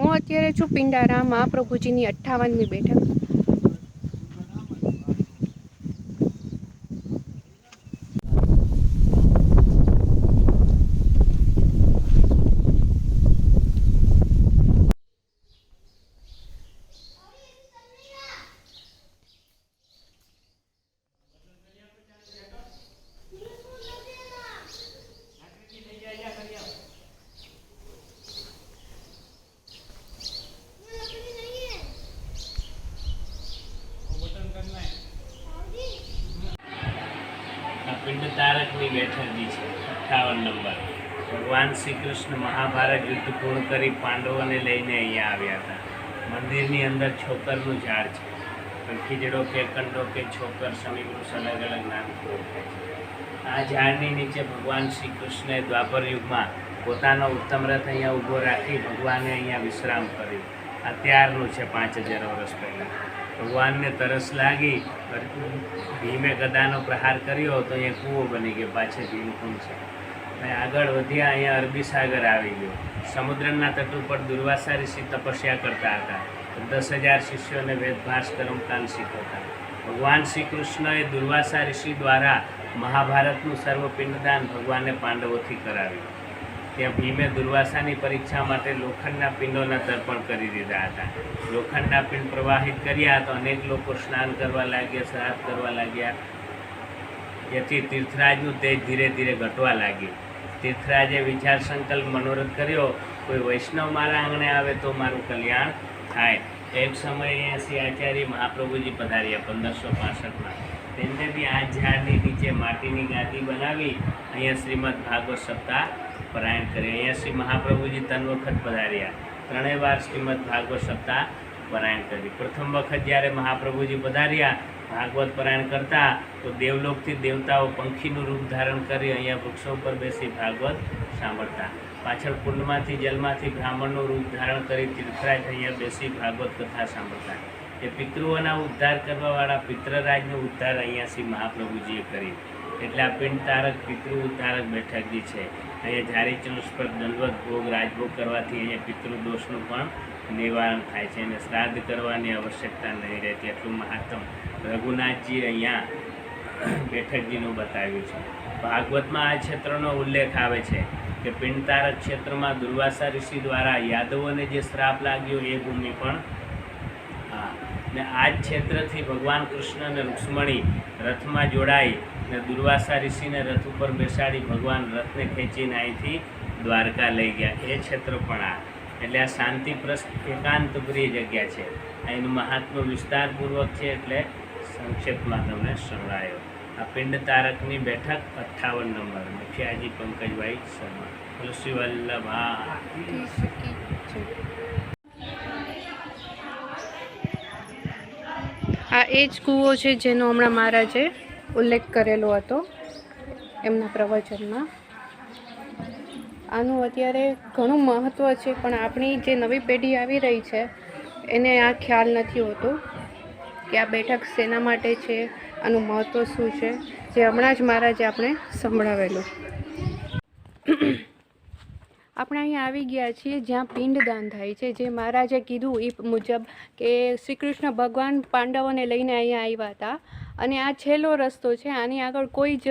હું અત્યારે છું પિંડારા મહાપ્રભુજીની અઠ્ઠાવનમી બેઠક આ પિંડ તારકની બેઠકજી છે અઠ્ઠાવન નંબર ભગવાન શ્રી કૃષ્ણ મહાભારત યુદ્ધ પૂર્ણ કરી પાંડવોને લઈને અહીંયા આવ્યા હતા. મંદિરની અંદર છોકરનું ઝાડ છે. ખીજડો કે કંડો કે છોકર સમીપુરુષ અલગ અલગ નામથી ઓળખાય છે. આ ઝાડની નીચે ભગવાન શ્રી કૃષ્ણએ દ્વાપર યુગમાં પોતાનો ઉત્તમ રથ અહીંયા ઊભો રાખી ભગવાને અહીંયા વિશ્રામ કર્યો. આ ત્યારનું છે પાંચ હજાર વર્ષ પહેલાં. ભગવાનને તરસ લાગી, ભીમે ગદાનો પ્રહાર કર્યો તો અહીંયા કૂવો બની ગયો પાછળ ભીમકુંડ છે. અને આગળ વધ્યા અહીંયા અરબી સાગર આવી ગયો. સમુદ્રના તટ ઉપર દુર્વાસા ઋષિ તપસ્યા કરતા હતા. દસ હજાર શિષ્યોને વેદભાસ કર્મકાંડ શીખવતા. ભગવાન શ્રી કૃષ્ણએ દુર્વાસા ઋષિ દ્વારા મહાભારતનું સર્વ પિંડદાન ભગવાને પાંડવોથી કરાવ્યું. ત્યાં ભીમે દુર્વાસાની પરીક્ષા માટે લોખંડના પિંડોના તર્પણ કરી દીધા હતા. લોખંડના પિંડ પ્રવાહિત કર્યા તો અનેક લોકો સ્નાન કરવા લાગ્યા, શ્રાદ્ધ કરવા લાગ્યા. જેથી તીર્થરાજનું તેજ ધીરે ધીરે ઘટવા લાગ્યું. તીર્થરાજે વિચાર સંકલ્પ મનોરથ કર્યો, કોઈ વૈષ્ણવ મારા આંગણે આવે તો મારું કલ્યાણ થાય. એક સમયે શ્રી આચાર્ય મહાપ્રભુજી પધાર્યા પંદરસો પાસઠમાં. તેમને બી આ ઝાડની નીચે માટીની ગાદી બનાવી અહીંયા શ્રીમદ ભાગવત સપ્તાહ પરાયણ કરી અહીંયા શ્રી મહાપ્રભુજી ત્રણ વખત પધાર્યા. ત્રણેય વાર શ્રીમદ ભાગવત સપ્તાહ પરાયણ કરી પ્રથમ વખત જ્યારે મહાપ્રભુજી પધાર્યા, ભાગવત પરાયણ કરતા, તો દેવલોકથી દેવતાઓ પંખીનું રૂપ ધારણ કરી અહીંયા વૃક્ષો ઉપર બેસી ભાગવત સાંભળતા. પાછળ કુંડમાંથી, જલમાંથી બ્રાહ્મણનું રૂપ ધારણ કરી તીર્થરાજ અહીંયા બેસી ભાગવત કથા સાંભળતા. એ પિતૃઓના ઉદ્ધાર કરવાવાળા પિતૃરાજનો ઉદ્ધાર અહીંયા શ્રી મહાપ્રભુજીએ કરી. એટલે આ પિંડ તારક, પિતૃ ઉદ્ધારક બેઠકજી છે. અહીંયા ઝારી ચંદ્ર પર દંડવત ભોગ, રાજભોગ કરવાથી અહીંયા પિતૃદોષનું પણ નિવારણ થાય છે અને શ્રાદ્ધ કરવાની આવશ્યકતા નહીં રહેતી એટલું મહાત્મ રઘુનાથજી અહીંયા બેઠકજીનું બતાવ્યું છે. ભાગવતમાં આ ક્ષેત્રનો ઉલ્લેખ આવે છે કે પિંડતારક ક્ષેત્રમાં દુર્વાસા ઋષિ દ્વારા યાદવોને જે શ્રાપ લાગ્યો એ ભૂમિ પણ હા. ને આ જ ક્ષેત્રથી ભગવાન કૃષ્ણ અને રૂક્ષ્મણી રથમાં જોડાઈ ને દુર્વાસા ઋષિને રથ ઉપર બેસાડી ભગવાન રથને ખેંચીને અહીંથી દ્વારકા લઈ ગયા. એ ક્ષેત્ર પણ આ એટલે આ શાંતિપ્રસ્થ એકાંતપ્રિય જગ્યા છે. આ એનું મહાત્મા વિસ્તારપૂર્વક છે એટલે સંક્ષેપમાં તમને સંભળાયો. આ પિંડ તારકની બેઠક અઠ્ઠાવન નંબર. મુખિયાજી પંકજભાઈ શર્મા. તુલસી વલ્લભા આ એ જ કૂવો છે જેનો હમણાં મહારાજે ઉલ્લેખ કરેલો હતો એમના પ્રવચનમાં. આનું અત્યારે ઘણું મહત્ત્વ છે, પણ આપણી જે નવી પેઢી આવી રહી છે, એને આ ખ્યાલ નથી હોતો કે આ બેઠક શેના માટે છે, આનું મહત્ત્વ શું છે, જે હમણાં જ મહારાજે આપણે સંભળાવેલું. આપણે અહીંયા આવી ગયા છીએ જ્યાં પિંડદાન થાય છે, જે મહારાજે કીધું એ મુજબ કે શ્રી કૃષ્ણ ભગવાન પાંડવોને લઈને અહીંયા આવ્યા હતા, અને આ છેલ્લો રસ્તો છે, આની આગળ કોઈ જ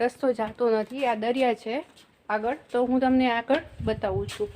રસ્તો જાતો નથી, આ દરિયા છે. આગળ. તો હું તમને આગળ બતાવું છું.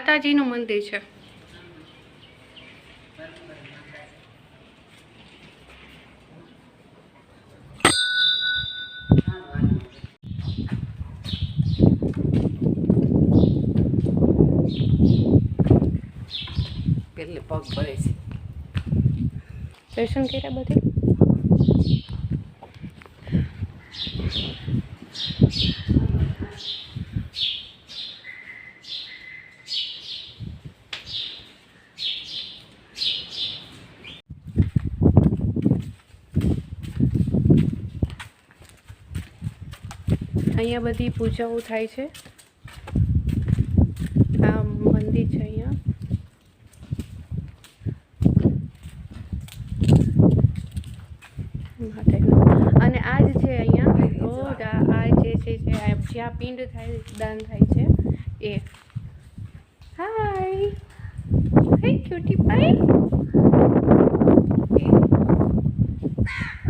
માતાજીનું મંદિર છે. પેલે પગ ભરે છે. દર્શન કર્યા બધે? અહીંયા બધી પૂજાઓ થાય છે. આ મંદિર છે અહીંયા. અને આ જ છે અહીંયા. આ જે છે જ્યાં પિંડ થાય, દાન થાય છે, એ. હાય હાય ક્યુટી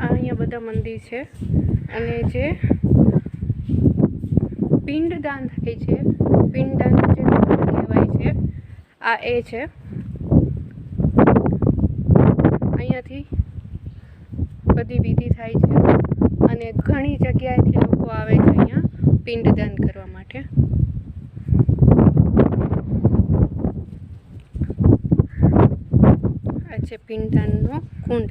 આ અહીંયા બધા મંદિર છે. અને જે પિંડદાન થાય છે. પિંડદાન જે કહેવાય છે, આ એ છે. અહીંયાથી બધી વિધિ થાય છે અને ઘણી જગ્યાએથી લોકો આવે છે અહીંયા પિંડદાન કરવા માટે. આ છે પિંડદાનનો કુંડ.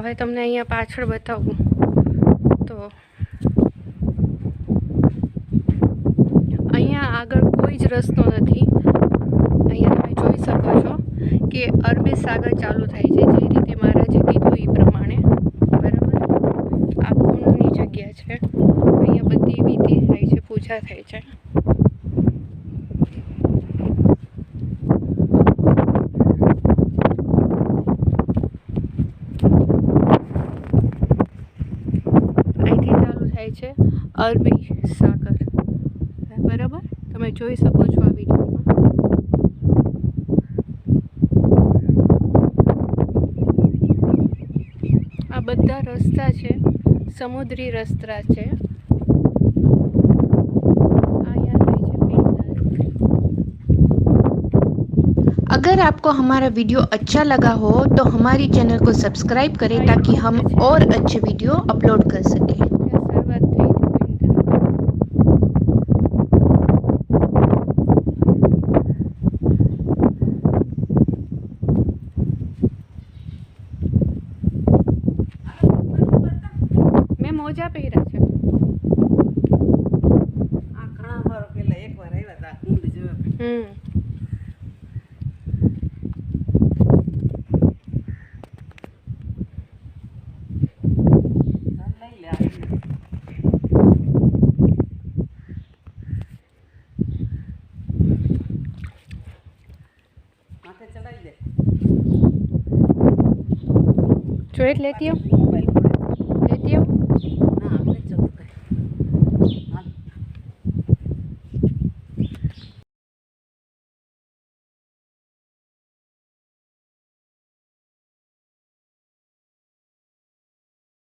હવે તમને અહીંયા પાછળ બતાવું. તો અહીંયા આગળ કોઈ જ રસ્તો નથી. અહીંયા તમે જોઈ શકો છો કે અરબી સાગર ચાલુ થાય છે. જે રીતે મહારાજે કીધું એ પ્રમાણે. બરાબર? આ કુંડની જગ્યા છે. અહીંયા બધી વિધિ થાય છે, પૂજા થાય છે. અરબી સાગર બરાબર તમે જોઈ શકો છો આ વિડીયોમાં આ બધા રસ્તા છે સમુદ્રી રસ્તા છે આ અહીંયા થાય છે પિંડદાન अगर आपको हमारा वीडियो अच्छा लगा हो तो हमारी चैनल को सब्सक्राइब करें ताकि हम और अच्छे वीडियो अपलोड कर सकें મોજા પહેર્યા છે. આ ઘણા વાર પેલા એકવાર આવ્યા હતા હમ. લઈ લે આ. માથે ચડાવી દે. જોઈ લેતી